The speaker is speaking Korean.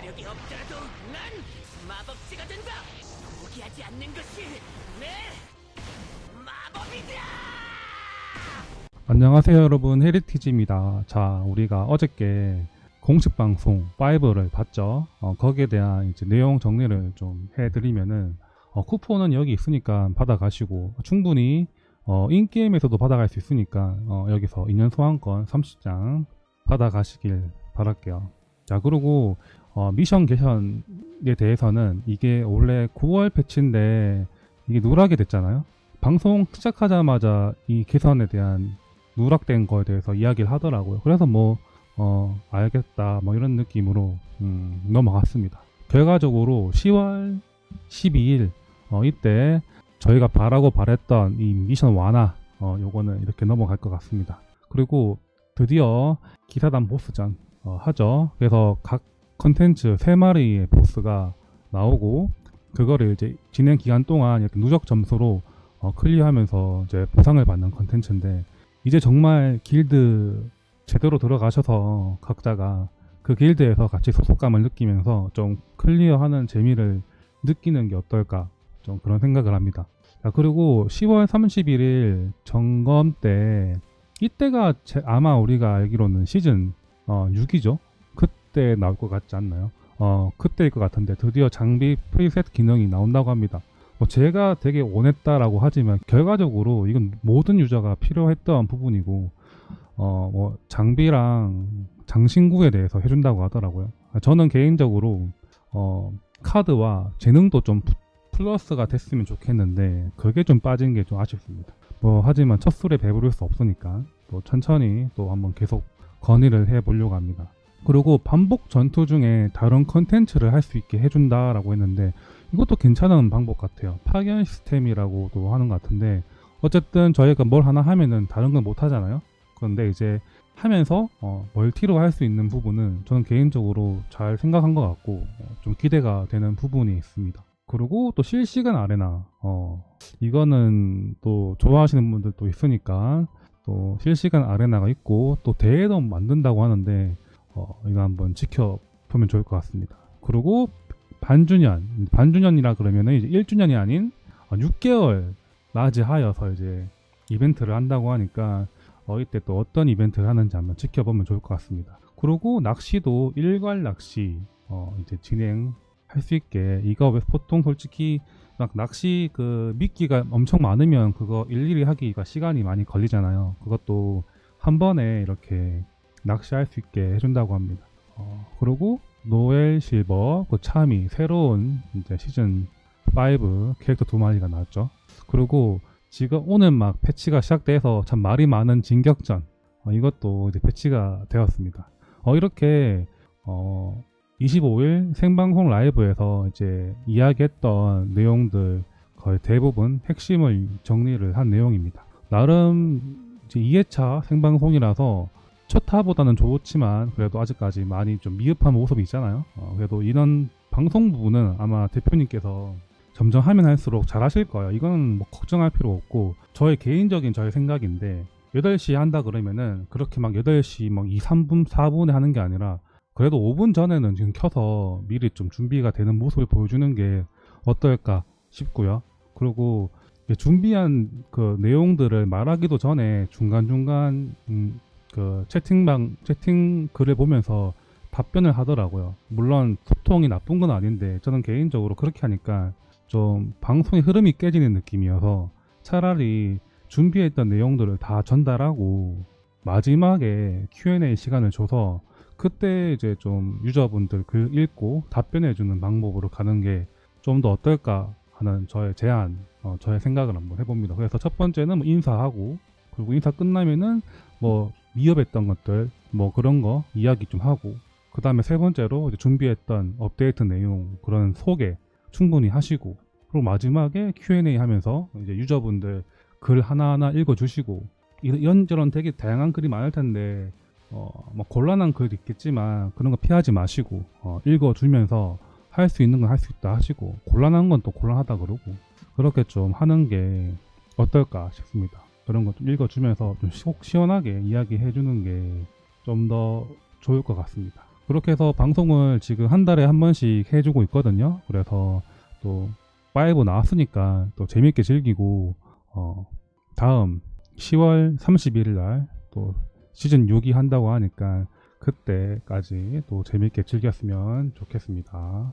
화력이 없더라도 난 마법지가 된다. 포기하지 않는 것이 내 마법이다. 안녕하세요 여러분 헤리티지입니다 자 우리가 어저께 공식 방송 5를 봤죠 어, 거기에 대한 이제 내용 정리를 좀 해드리면은 어, 쿠폰은 여기 있으니까 받아가시고 충분히 어, 인게임에서도 받아갈 수 있으니까 어, 여기서 2년 소환권 30장 받아가시길 바랄게요 자 그리고 어, 미션 개선에 대해서는 이게 원래 9월 패치인데 이게 누락이 됐잖아요 방송 시작하자마자 이 개선에 대한 누락된 거에 대해서 이야기를 하더라고요. 그래서 뭐, 어, 알겠다, 뭐 이런 느낌으로, 음, 넘어갔습니다. 결과적으로 10월 12일, 어, 이때 저희가 바라고 바랬던 이 미션 완화, 어, 요거는 이렇게 넘어갈 것 같습니다. 그리고 드디어 기사단 보스전, 어, 하죠. 그래서 각 컨텐츠 3마리의 보스가 나오고, 그거를 이제 진행 기간 동안 이렇게 누적 점수로 어, 클리어하면서 이제 보상을 받는 컨텐츠인데, 이제 정말 길드 제대로 들어가셔서 각자가 그 길드에서 같이 소속감을 느끼면서 좀 클리어하는 재미를 느끼는 게 어떨까 좀 그런 생각을 합니다. 자, 그리고 10월 31일 점검 때 이때가 제- 아마 우리가 알기로는 시즌 어, 6이죠. 그때 나올 것 같지 않나요? 어, 그때일 것 같은데 드디어 장비 프리셋 기능이 나온다고 합니다. 뭐 제가 되게 원했다라고 하지만 결과적으로 이건 모든 유저가 필요했던 부분이고 어 뭐 장비랑 장신구에 대해서 해준다고 하더라고요. 저는 개인적으로 어 카드와 재능도 좀 푸- 플러스가 됐으면 좋겠는데 그게 좀 빠진 게 좀 아쉽습니다. 뭐 하지만 첫 술에 배부를 수 없으니까 또 천천히 또 한번 계속 건의를 해보려고 합니다. 그리고 반복 전투 중에 다른 컨텐츠를 할 수 있게 해준다라고 했는데 이것도 괜찮은 방법 같아요. 파견 시스템이라고도 하는 것 같은데 어쨌든 저희가 뭘 하나 하면은 다른 건 못 하잖아요. 그런데 이제 하면서 어, 멀티로 할 수 있는 부분은 저는 개인적으로 잘 생각한 것 같고 어, 좀 기대가 되는 부분이 있습니다. 그리고 또 실시간 아레나 어, 이거는 또 좋아하시는 분들도 있으니까 또 실시간 아레나가 있고 또 대회도 만든다고 하는데 어, 이거 한번 지켜보면 좋을 것 같습니다. 그리고 반주년, 반주년이라 그러면은 이제 1주년이 아닌 어, 6개월 맞이하여서 이제 이벤트를 한다고 하니까 어, 이때 또 어떤 이벤트를 하는지 한번 지켜보면 좋을 것 같습니다. 그리고 낚시도 일괄 낚시 어, 이제 진행할 수 있게 이거 왜 보통 솔직히 막 낚시 그 미끼가 엄청 많으면 그거 일일이 하기가 시간이 많이 걸리잖아요. 그것도 한 번에 이렇게 낚시할 수 있게 해준다고 합니다. 어, 그리고 노엘 실버, 그 참이 새로운 이제 시즌 5 캐릭터 두 마리가 나왔죠. 그리고 지금 오늘 막 패치가 시작돼서 참 말이 많은 진격전 어, 이것도 이제 패치가 되었습니다. 어, 이렇게 어, 25일 생방송 라이브에서 이제 이야기했던 내용들 거의 대부분 핵심을 정리를 한 내용입니다. 나름 이제 2회차 생방송이라서 첫 타보다는 좋지만 그래도 아직까지 많이 좀 미흡한 모습이 있잖아요. 어, 그래도 이런 방송 부분은 아마 대표님께서 점점 하면 할수록 잘하실 거예요. 이거는 뭐 걱정할 필요 없고 저의 개인적인 저의 생각인데 8시에 한다 그러면은 그렇게 막 8시 막 2, 3분, 4분에 하는 게 아니라 그래도 5분 전에는 지금 켜서 미리 좀 준비가 되는 모습을 보여주는 게 어떨까 싶고요. 그리고 준비한 그 내용들을 말하기도 전에 중간중간 음, 그 채팅방 채팅 글을 보면서 답변을 하더라고요. 물론 소통이 나쁜 건 아닌데 저는 개인적으로 그렇게 하니까 좀 방송의 흐름이 깨지는 느낌이어서 차라리 준비했던 내용들을 다 전달하고 마지막에 Q&A 시간을 줘서 그때 이제 좀 유저분들 글 읽고 답변해주는 방법으로 가는 게 좀 더 어떨까 하는 저의 제안, 어, 저의 생각을 한번 해봅니다. 그래서 첫 번째는 뭐 인사하고 그리고 인사 끝나면은 뭐 미흡했던 것들 뭐 그런 거 이야기 좀 하고 그 다음에 세 번째로 준비했던 업데이트 내용 그런 소개 충분히 하시고 그리고 마지막에 Q&A 하면서 이제 유저분들 글 하나하나 읽어주시고 이- 이런저런 되게 다양한 글이 많을 텐데 어, 뭐 곤란한 글도 있겠지만 그런 거 피하지 마시고 어, 읽어주면서 할 수 있는 건 할 수 있다 하시고 곤란한 건 또 곤란하다 그러고 그렇게 좀 하는 게 어떨까 싶습니다. 그런 거좀 읽어주면서 좀속 시원하게 이야기해 주는 게 좀 더 좋을 것 같습니다. 그렇게 해서 방송을 지금 한 달에 한 번씩 해주고 있거든요. 그래서 또 파이브 나왔으니까 또 재밌게 즐기고 어, 다음 10월 31일 날 또 시즌 6이 한다고 하니까 그때까지 또 재밌게 즐겼으면 좋겠습니다.